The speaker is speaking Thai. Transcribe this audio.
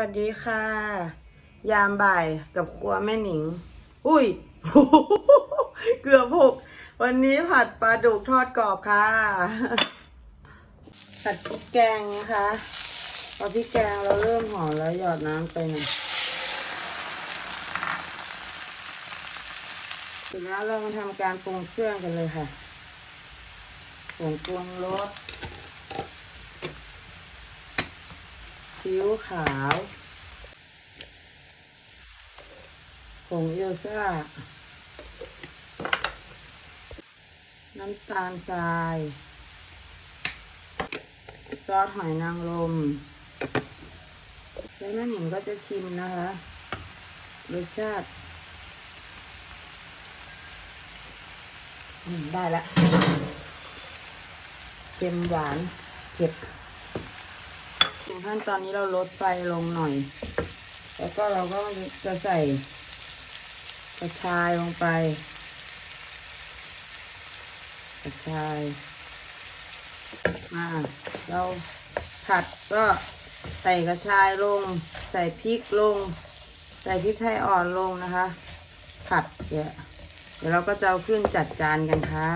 วัสดีค่ะ ยามบ่ายกับครัวแม่หนิง อุ้ย เกือบหก วันนี้ผัดปลาดุกทอดกรอบค่ะ ผัดพริกแกงนะคะพอพริกแกงเราเริ่มหอมแล้วหยอดน้ำไปหน่อยเสร็จแล้วเรามาทำการปรุงเครื่องกันเลยค่ะผงปรุงรส ซีอิ๊วขาวผงเอลซ่า น้ำตาลทราย ซอสหอยนางรม แล้วแม่หนิงก็จะชิมนะคะ รสชาติได้ละ เค็มหวาน เผ็ด ถึงขั้นตอนนี้เราลดไฟลงหน่อย แล้วก็เราก็จะใส่กระชายลงไป กระชายมาเราผัดก็ใส่กระชายลง ใส่พริกลง ใส่พริกไทยอ่อนลงนะคะ ผัดเดี๋ยวเดี๋ยวเราก็จะเอาขึ้นจัดจานกันค่ะ